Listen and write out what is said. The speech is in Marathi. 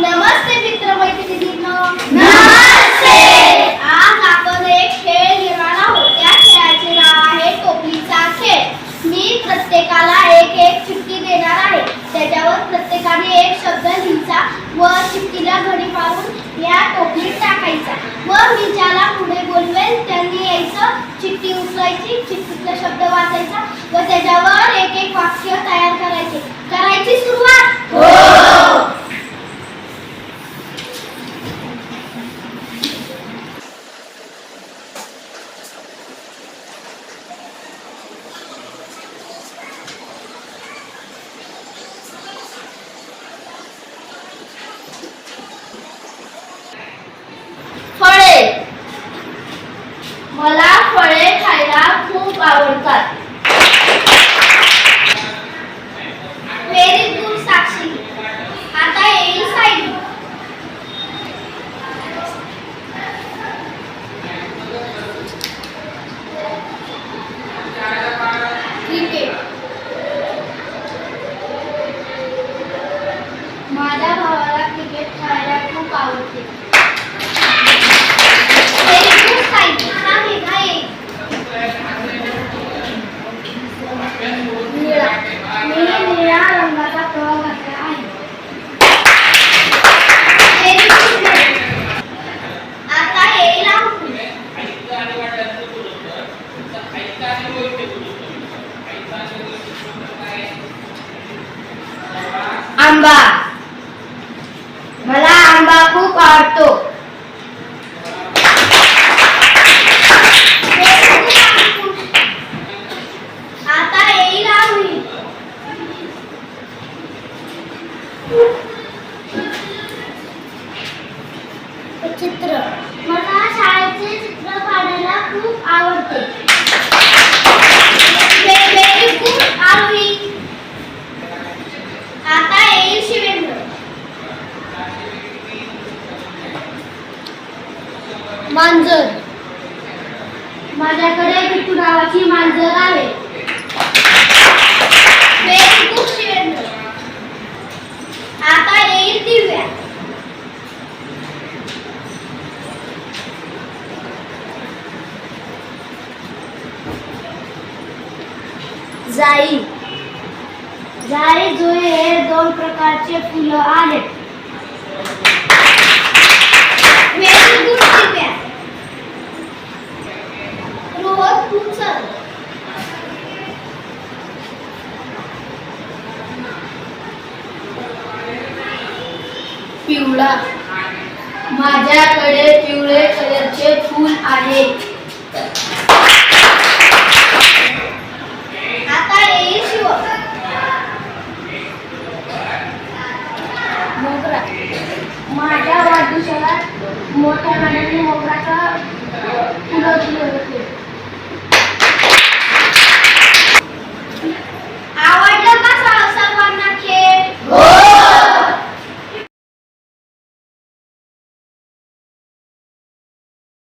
नमस्ते मित्र मैत्रिणींनो नमस्ते. आज आपण एक खेळ घेणार आहोत. त्या खेळाचे नाव आहे टोपलीचा खेळ. मी प्रत्येकाला एक एक चिठ्ठी देणार आहे. त्याच्यावर प्रत्येकाने एक शब्द लिहायचा व चिठ्ठीला घडी मारून या टोपलीत टाकायचा. व मी ज्याला पुढे बोलवेल त्यांनी यायचं चिठ्ठी उचलायची चिठ्ठीतला शब्द वाचायचा व त्याच्यावर एक एक आंबा. मला आंबा खूप आवडतो. आता येईल आम्ही. चित्र. मला शाळेचे चित्र काढायला खूप आवडते. मांजर. माझ्याकडे बिट्टू नावाची मांजर आहे. आता येईल दिव्या. जाई. जाई जुई हे दोन प्रकारचे फुलं आहेत. पिवळा. माझ्याकडे पिवळे कलरचे फूल आहे आता येईल शिव. मोगरा. माझ्या वाढदिवसाला मोठ्या मनाने मोगराचा फुलं दिले होते.